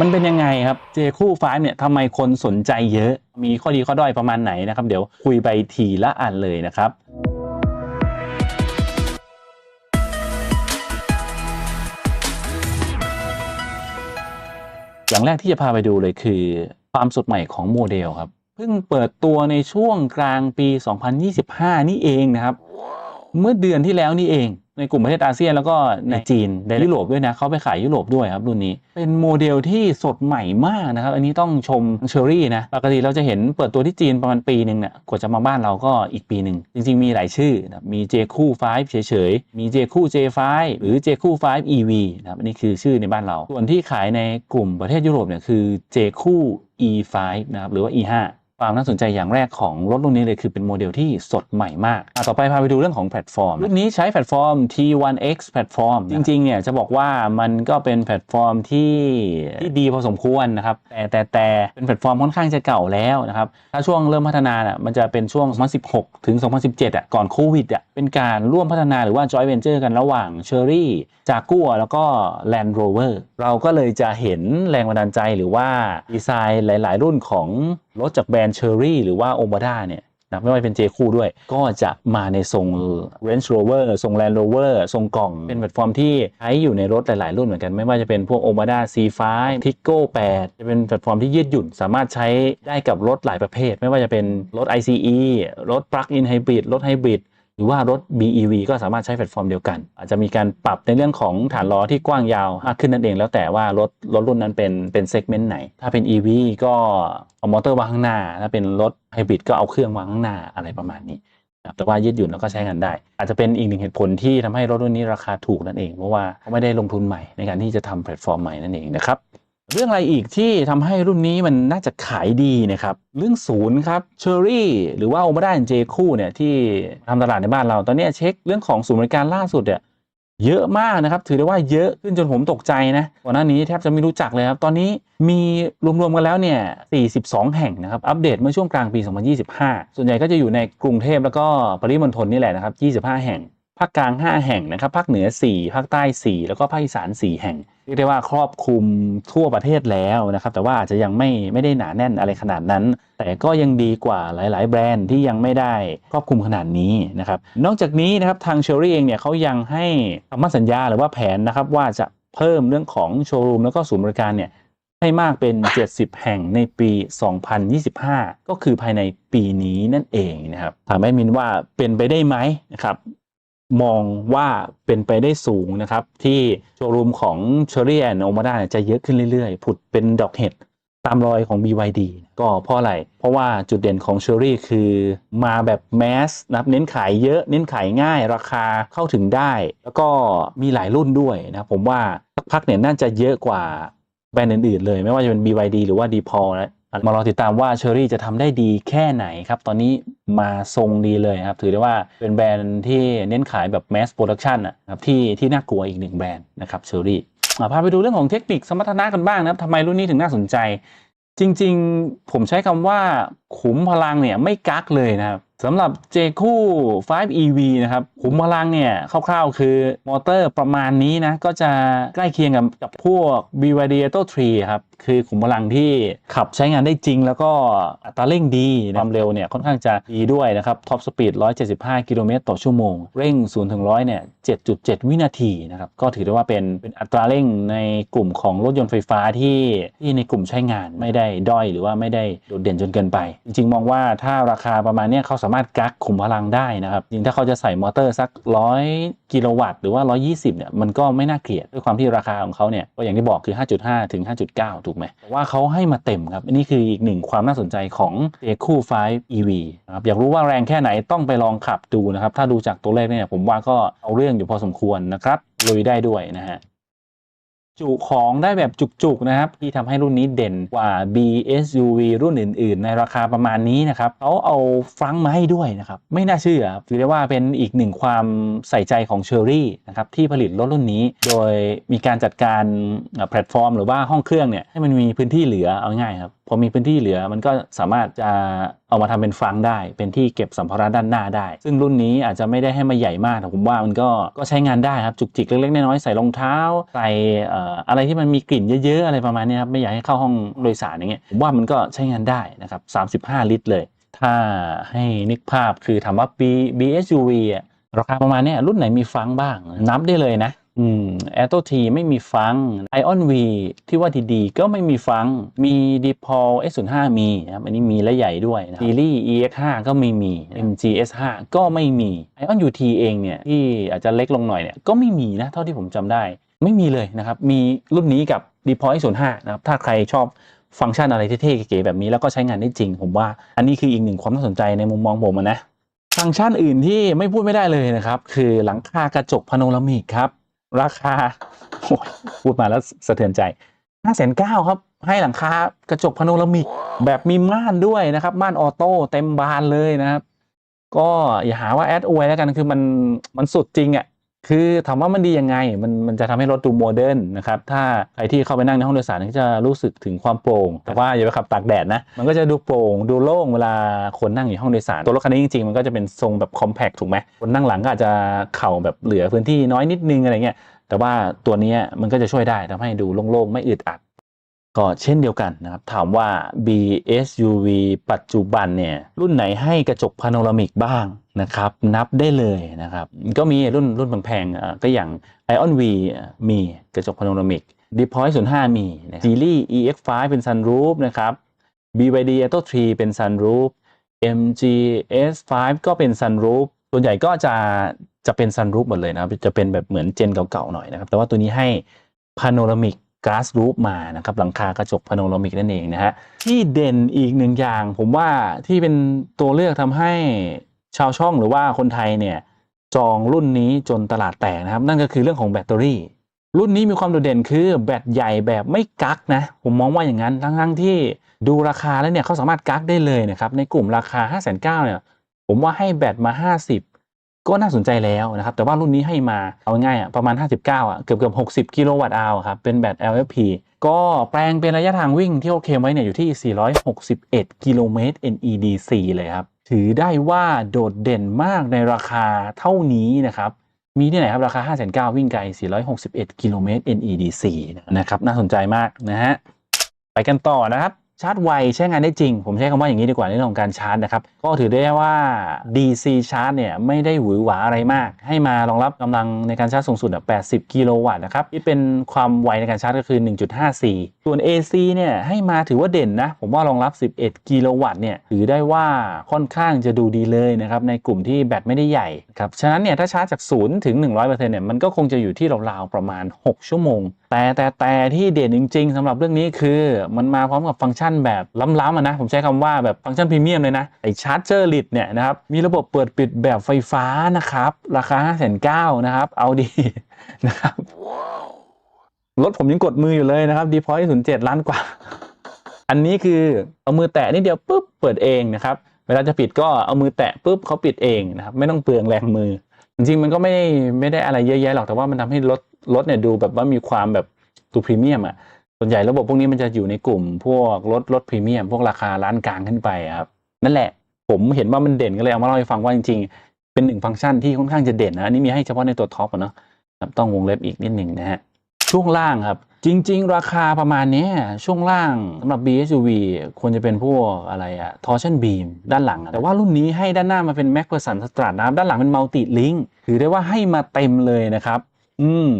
มันเป็นยังไงครับเจคู่ฟ้าเนี่ยทำไมคนสนใจเยอะ มีข้อดีข้อด้อยประมาณไหนนะครับ เดี๋ยวคุยไปทีละอันเลยนะครับอย่างแรกที่จะพาไปดูเลยคือ ความสดใหม่ของโมเดลครับเพิ่งเปิดตัวในช่วงกลางปี 2025 นี่เองนะครับ เมื่อเดือนที่แล้วนี่เอง ในกลุ่มประเทศอาเซียนแล้วก็ในจีนในยุโรปด้วยนะเขาไปขายยุโรปด้วยครับรุ่นนี้ เป็นโมเดลที่สดใหม่มากนะครับ อันนี้ต้องชมเชอรี่นะปกติเราจะเห็นเปิดตัวที่จีนประมาณปีหนึ่งเนี่ยกว่าจะมาบ้านเราก็อีกปีหนึ่งจริงๆ มีหลายชื่อนะมี J คู่5เฉยๆ มี J คู่ J5 หรือ J คู่5 EV นะครับอันนี้คือชื่อในบ้านเรา ส่วนที่ขายในกลุ่มประเทศยุโรปเนี่ยคือ J คู่ E5 นะครับหรือว่า E5 ความน่าสนใจอย่างแรกของรถรุ่นนี้เลยคือเป็นโมเดลที่สดใหม่มากต่อไปพาไปดูเรื่องของแพลตฟอร์ม รุ่นนี้ใช้แพลตฟอร์ม T1X แพลตฟอร์ม จริงๆ เนี่ยจะบอกว่ามันก็เป็นแพลตฟอร์มที่ที่ดีพอสมควรนะครับ แต่แต่แต่เป็นแพลตฟอร์มค่อนข้างจะเก่าแล้วนะครับ ถ้าช่วงเริ่มพัฒนาน่ะมันจะเป็นช่วง 2016 ถึง 2017 อะ ก่อนโควิดอะ เป็นการร่วมพัฒนาหรือว่า joint venture กันระหว่าง Cherry จากกัวแล้วก็ Land Rover เราก็เลยจะเห็นแรงบันดาลใจหรือว่าดีไซน์หลาย ๆ รุ่นของรถจากแบรนด์ Cherry หรือว่า o m a d a เนี่ยนะไม่ว่าจะเป็น J คู่ด้วย ก็จะมาในทรง Range Rover ทรง Land Rover ทรงกล่อง เป็นแพลตฟอร์มที่ใช้อยู่ในรถหลาย ๆ รุ่นเหมือนกัน ไม่ว่าจะเป็นพวก o m a d a C5 Tico 8 จะเป็นแพลตฟอร์มที่ยืดหยุ่น สามารถใช้ได้กับรถหลายประเภท ไม่ว่าจะเป็นรถ ICE รถ Plug-in Hybrid รถ Hybrid หรือว่ารถ BEV ก็สามารถใช้แพลตฟอร์มเดียวกัน อาจจะมีการปรับในเรื่องของฐานล้อที่กว้างยาวมากขึ้นนั่นเอง แล้วแต่ว่ารถรถรุ่นนั้นเป็นเป็นเซกเมนต์ไหน ถ้าเป็น EV ก็เอามอเตอร์วางข้างหน้า ถ้าเป็นรถไฮบริดก็เอาเครื่องวางข้างหน้าอะไรประมาณนี้แต่ว่ายืดหยุ่นแล้วก็ใช้งานได้ อาจจะเป็นอีกหนึ่งเหตุผลที่ทำให้รถรุ่นนี้ราคาถูกนั่นเองเพราะว่าเขาไม่ได้ลงทุนใหม่ในการที่จะทำแพลตฟอร์มใหม่นั่นเองนะครับ เรื่องอะไรอีกที่ทำให้รุ่นนี้มันน่าจะขายดีนะครับ เรื่องศูนย์ครับเชอรี่หรือว่าโอมาด้าเจคู่เนี่ยที่ทำตลาดในบ้านเรา ตอนนี้เช็คเรื่องของศูนย์บริการล่าสุดเนี่ยเยอะมากนะครับ ถือได้ว่าเยอะขึ้นจนผมตกใจนะก่อนหน้านี้แทบจะไม่รู้จักเลยครับ ตอนนี้มีรวมๆกันแล้วเนี่ย 42 แห่งนะครับ อัปเดตเมื่อช่วงกลางปี 2025 ส่วนใหญ่ก็จะอยู่ในกรุงเทพแล้วก็ปริมณฑลนี่แหละนะครับ 25 แห่ง ภาคกลาง 5 แห่งนะครับภาคเหนือ 4 ภาคใต้ 4 แล้วก็ภาคอีสาน 4 แห่งเรียกได้ว่าครอบคลุมทั่วประเทศแล้วนะครับ แต่ว่าอาจจะยังไม่ไม่ได้หนาแน่นอะไรขนาดนั้น แต่ก็ยังดีกว่าหลาย ๆ แบรนด์ที่ยังไม่ได้ครอบคลุมขนาดนี้นะครับ นอกจากนี้นะครับทางเชอรี่เองเนี่ยเขายังให้คำมั่นสัญญาหรือว่าแผนนะครับว่าจะเพิ่มเรื่องของโชว์รูมแล้วก็ศูนย์บริการเนี่ยให้มากเป็น 70 แห่งในปี 2025 ก็คือภายในปีนี้นั่นเองนะครับถามแอดมินว่าเป็นไปได้ไหมนะครับ มองว่าเป็นไปได้สูงนะครับ ที่โชว์รูมของ Cherry and Omada จะเยอะขึ้นเรื่อยๆ ผุดเป็นดอกเห็ดตามรอยของ BYD ก็เพราะอะไร เพราะว่าจุดเด่นของ Cherry คือมาแบบแมสนะครับเน้นขายเยอะเน้นขายง่ายราคาเข้าถึงได้ แล้วก็มีหลายรุ่นด้วยนะผมว่าสักพักเนี่ยน่าจะเยอะกว่าแบรนด์อื่นๆเลย ไม่ว่าจะเป็น BYD หรือว่า d p o l นะ มารอติดตามว่าเชอรี่จะทำได้ดีแค่ไหนครับ ตอนนี้มาทรงดีเลยครับ ถือได้ว่าเป็นแบรนด์ที่เน้นขายแบบ mass production นะครับที่ที่น่ากลัวอีกหนึ่งแบรนด์นะครับเชอรี่พาไปดูเรื่องของเทคนิคสมรรถนะกันบ้างนะครับทำไมรุ่นนี้ถึงน่าสนใจ จริง ๆ ผมใช้คำว่าขุมพลังเนี่ยไม่กักเลยนะครับ สำหรับ J คู่ 5 EV นะครับขุมพลังเนี่ยคร่าวๆ คือมอเตอร์ประมาณนี้นะ ก็จะใกล้เคียงกับกับพวก BYD Atto 3ครับ คือขุมพลังที่ขับใช้งานได้จริง แล้วก็อัตราเร่งดี ความเร็วเนี่ยค่อนข้างจะดีด้วยนะครับท็อปสปีด 175 กิโลเมตรต่อชั่วโมง เร่ง 0 ถึง 100 เนี่ย 7.7 วินาทีนะครับ ก็ถือได้ว่าเป็นเป็นอัตราเร่งในกลุ่มของรถยนต์ไฟฟ้าที่ที่ในกลุ่มใช้งานไม่ได้ด้อยหรือว่าไม่ได้โดดเด่นจนเกินไป จริงๆ มองว่าถ้าราคาประมาณเนี้ยเขาสามารถกักขุมพลังได้นะครับจริงถ้าเขาจะใส่มอเตอร์สัก100กิโลวัตต์หรือว่า 120เนี่ยมันก็ไม่น่าเกลียดด้วยความที่ราคาของเขาเนี่ยก็อย่างที่บอกคือ 5.5 ถึง 5.9 ถูกไหมแต่ว่าเขาให้มาเต็มครับอันนี้คืออีกหนึ่งความน่าสนใจของ a คู่5 EV นะครับอยากรู้ว่าแรงแค่ไหนต้องไปลองขับดูนะครับถ้าดูจากตัวเลขเนี่ยผมว่าก็เอาเรื่องอยู่พอสมควรนะครับลุยได้ด้วยนะฮะ จุของได้แบบจุกๆนะครับ ที่ทำให้รุ่นนี้เด่นกว่า BSUV รุ่นอื่น ๆ ในราคาประมาณนี้นะครับเขาเอาฟรังมาให้ด้วยนะครับ ไม่น่าเชื่อถือได้ว่าเป็นอีกหนึ่งความใส่ใจของเชอรี่นะครับที่ผลิตรถรุ่นนี้ โดยมีการจัดการแพลตฟอร์ม หรือว่าห้องเครื่องเนี่ยให้มันมีพื้นที่เหลือเอาง่ายครับพอมีพื้นที่เหลือมันก็สามารถจะเอามาทำเป็นฟังได้ เป็นที่เก็บสัมภาระด้านหน้าได้ ซึ่งรุ่นนี้อาจจะไม่ได้ให้มาใหญ่มากแต่ผมว่ามันก็ก็ใช้งานได้ครับจุกจิกเล็กๆน้อยๆใส่รองเท้าใส่อะไรที่มันมีกลิ่นเยอะๆอะไรประมาณนี้ครับไม่อยากให้เข้าห้องโดยสารอย่างเงี้ยผมว่ามันก็ใช้งานได้นะครับ 35 ลิตรเลย ถ้าให้นึกภาพคือถามว่า B BSUV อะราคาประมาณเนี้ยรุ่นไหนมีฟังบ้าง นับได้เลยนะอืม a t o T ไม่มีฟังก์ Ion V ที่ว่าดีๆ ก็ไม่มีฟังก์มี d p o l S05 มีนะครับอันนี้มีและใหญ่ด้วยนะซีรีส์ EX5 ก็ไม่มี MG S5 ก็ไม่มี Ion UT เองเนี่ย ที่อาจจะเล็กลงหน่อยเนี่ย ก็ไม่มีนะ เท่าที่ผมจำได้ ไม่มีเลยนะครับ มีรุ่นนี้กับ d p o l S05 นะครับ ถ้าใครชอบฟังก์ชันอะไรเท่ๆเก๋ๆแบบนี้แล้วก็ใช้งานได้จริง ผมว่าอันนี้คืออีกหนึ่งความน่าสนใจในมุมมองผมนะฟังก์ชันอื่นที่ไม่พูดไม่ได้เลยนะครับ คือหลังคากระจกพาโนรามิกครับ ราคาพูดมาแล้วสะเทือนใจ5 9 0 0 0ครับ ให้หลังคากระจกพาโนรามิกแบบมีม่านด้วยนะครับ ม่านออโต้เต็มบานเลยนะครับ ก็อย่าหาว่าแอดอวยแล้วกันคือมันมันสุดจริงอะ่ะ คือถามว่ามันดียังไง มันมันจะทำให้รถดูโมเดิร์นนะครับ ถ้าใครที่เข้าไปนั่งในห้องโดยสารก็จะรู้สึกถึงความโปร่ง แต่ว่าอย่าไปขับตากแดดนะ มันก็จะดูโปร่ง ดูโล่งเวลาคนนั่งอยู่ห้องโดยสาร ตัวรถคันนี้จริงๆ มันก็จะเป็นทรงแบบคอมแพคถูกไหม คนนั่งหลังก็อาจจะเข่าแบบเหลือพื้นที่น้อยนิดนึงอะไรเงี้ย แต่ว่าตัวนี้มันก็จะช่วยได้ทำให้ดูโล่งๆ ไม่อึดอัด ก็เช่นเดียวกันนะครับ ถามว่า BSUV ปัจจุบันเนี่ย รุ่นไหนให้กระจกพาโนรามิกบ้างนะครับ นับได้เลยนะครับ ก็มีรุ่นรุ่นแพงๆก็อย่าง Ion V มีกระจกพาโนรามิก d e p o i 05 มีนะ Geely EX5 เป็น sunroof นะครับ BYD Atto 3 เป็น sunroof MG S5 ก็เป็น sunroof ส่วนใหญ่ก็จะจะเป็น sunroof หมดเลยนะครับ จะเป็นแบบเหมือนเจนเก่าๆหน่อยนะครับ แต่ว่าตัวนี้ให้พาโนรามิก panoramic glass roof มานะครับหลังคากระจก panoramic นั่นเองนะฮะที่เด่นอีกหนึ่งอย่าง ผมว่าที่เป็นตัวเลือกทำให้ชาวช่องหรือว่าคนไทยเนี่ยจองรุ่นนี้จนตลาดแตกนะครับ นั่นก็คือเรื่องของแบตเตอรี่ รุ่นนี้มีความโดดเด่นคือแบตใหญ่แบบไม่กักนะ ผมมองว่าอย่างนั้นทั้งๆที่ดูราคาแล้วเนี่ยเขาสามารถกักได้เลยนะครับในกลุ่มราคา 5 9 0 0 0เนี่ยผมว่าให้แบตมา 50 ก็น่าสนใจแล้วนะครับ แต่ว่ารุ่นนี้ให้มาเอาง่ายอะประมาณ 59 อะ เกือบเกือบ60 กิโลวัตต์อาวครับ เป็นแบต LFP ก็แปลงเป็นระยะทางวิ่งที่เขาเคมไว้เนี่ยอยู่ที่ 461 กิโลเมตร NEDC เลยครับ ถือได้ว่าโดดเด่นมากในราคาเท่านี้นะครับ มีที่ไหนครับ ราคา 5 9 0 0วิ่งไกล 461 กิโลเมตร NEDC นะครับ น่าสนใจมากนะฮะ ไปกันต่อนะครับ ชาร์จไวใช้งานได้จริง ผมใช้คำว่าอย่างนี้ดีกว่าในเรื่องของการชาร์จนะครับ ก็ถือได้ว่า DC ชาร์จเนี่ยไม่ได้หวือหวาอะไรมาก ให้มารองรับกำลังในการชาร์จสูงสุดอะ80 กิโลวัตต์นะครับที่เป็นความไวในการชาร์จก็คือ 1.54 ส่วน AC เนี่ยให้มาถือว่าเด่นนะ ผมว่ารองรับ 11 กิโลวัตต์เนี่ยถือได้ว่าค่อนข้างจะดูดีเลยนะครับ ในกลุ่มที่แบตไม่ได้ใหญ่ครับ ฉะนั้นเนี่ยถ้าชาร์จจาก 0 ถึง 100%เนี่ยมันก็คงจะอยู่ที่ราวๆประมาณ 6 ชั่วโมง แต่แต่แต่ที่เด่นจริง ๆสำหรับเรื่องนี้คือมันมาพร้อมกับฟังก์ชันแบบล้ำๆอะนะ ผมใช้คำว่าแบบฟังก์ชันพรีเมียมเลยนะไอชาร์จเจอร์ลิดเนี่ยนะครับมีระบบเปิดปิดแบบไฟฟ้านะครับราคา5 9 0 0 0นะครับเอาดีนะครับ รถผมยังกดมืออยู่เลยนะครับดีพอยต์ศูนย์เจ็ดล้านกว่า อันนี้คือเอามือแตะนิดเดียวปุ๊บเปิดเองนะครับเวลาจะปิดก็เอามือแตะปุ๊บเขาปิดเองนะครับไม่ต้องเปลืองแรงมือ จริงๆมันก็ไม่ได้ไม่ได้อะไรเยอะแยะหรอกแต่ว่ามันทำให้รถรถเนี่ยดูแบบว่ามีความแบบดูพรีเมียมอะส่วนใหญ่ระบบพวกนี้มันจะอยู่ในกลุ่ม พวกรถรถพรีเมียมพวกราคาร้านกลางขึ้นไปครับนั่นแหละผมเห็นว่ามันเด่นก็เลยเอามาเล่าให้ฟังว่าจริงๆ เป็นหนึ่งฟังก์ชันที่ค่อนข้างจะเด่นนะอันนี้มีให้เฉพาะในตัวท็อปอะเนาะต้องวงเล็บอีกนิดหนึ่งนะฮะ ช่วงล่างครับ จริง ๆ ราคาประมาณนี้ช่วงล่างสำหรับ BSUV ควรจะเป็นพวกอะไรอะทอร์ชันบีมด้านหลัง แต่ว่ารุ่นนี้ให้ด้านหน้ามาเป็น MacPherson Strut นะครับ ด้านหลังเป็นมัลติลิงค์ถือได้ว่าให้มาเต็มเลยนะครับ อืม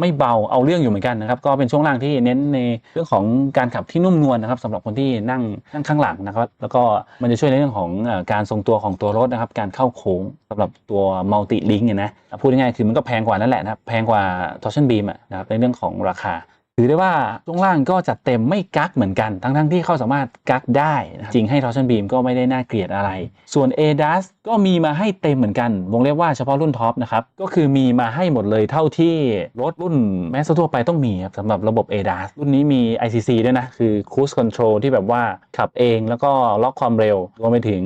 ไม่เบาเอาเรื่องอยู่เหมือนกันนะครับ ก็เป็นช่วงล่างที่เน้นในเรื่องของการขับที่นุ่มนวลนะครับสำหรับคนที่นั่งนั่งข้างหลังนะครับ แล้วก็มันจะช่วยในเรื่องของการทรงตัวของตัวรถนะครับ การเข้าโค้งสำหรับตัวมัลติลิงเนี่ยนะพูดง่ายๆคือมันก็แพงกว่านั่นแหละนะครับแพงกว่า torsion beam อะนะครับในเรื่องของราคา ถือได้ว่าช่วงล่างก็จัดเต็มไม่กักเหมือนกัน ทั้งๆที่เขาสามารถกักได้นะครับจริงให้ torsion beam ก็ไม่ได้น่าเกลียดอะไร ส่วน ADAS ก็มีมาให้เต็มเหมือนกัน วงเล็บว่าเฉพาะรุ่นท็อปนะครับ ก็คือมีมาให้หมดเลยเท่าที่รถรุ่นแม้ทั่วไปต้องมีครับสำหรับระบบ ADAS รุ่นนี้มี ICC ด้วยนะ คือ Cruise Control ที่แบบว่าขับเองแล้วก็ล็อกความเร็วรวมไปถึง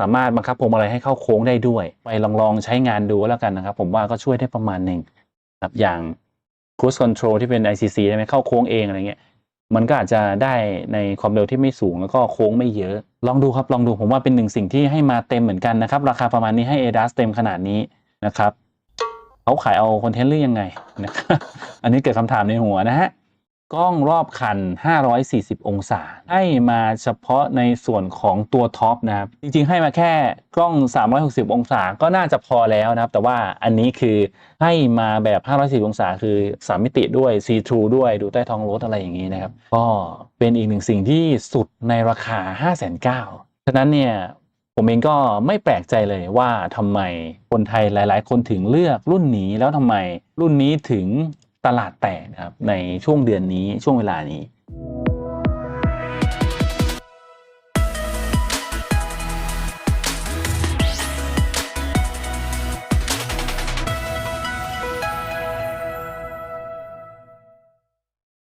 สามารถบังคับพวงมาลัยให้เข้าโค้งได้ด้วย ไปลองๆใช้งานดูแล้วกันนะครับผมว่าก็ช่วยได้ประมาณหนึ่งครับอย่าง cruise control ที่เป็น ICC ได้ไหมเข้าโค้งเองอะไรเงี้ยมันก็อาจจะได้ในความเร็วที่ไม่สูงแล้วก็โค้งไม่เยอะ ลองดูครับลองดูผมว่าเป็นหนึ่งสิ่งที่ให้มาเต็มเหมือนกันนะครับ ราคาประมาณนี้ให้ ADAS เต็มขนาดนี้นะครับเขาขายเอาคอนเทนต์หรือยังไงนะครับอันนี้เกิดคำถามในหัวนะฮะ กล้องรอบคัน 540 องศา ให้มาเฉพาะในส่วนของตัวท็อปนะครับ จริงๆ ให้มาแค่กล้อง 360 องศาก็น่าจะพอแล้วนะครับ แต่ว่าอันนี้คือให้มาแบบ 540 องศาคือ 3 มิติด้วย See Through ด้วยดูใต้ท้องรถอะไรอย่างนี้นะครับ ก็เป็นอีกหนึ่งสิ่งที่สุดในราคา 5,900ฉะนั้นเนี่ยผมเองก็ไม่แปลกใจเลยว่าทำไมคนไทยหลาย ๆ คนถึงเลือกรุ่นนี้แล้วทำไมรุ่นนี้ถึง ตลาดแตกนะครับในช่วงเดือนนี้ช่วงเวลานี้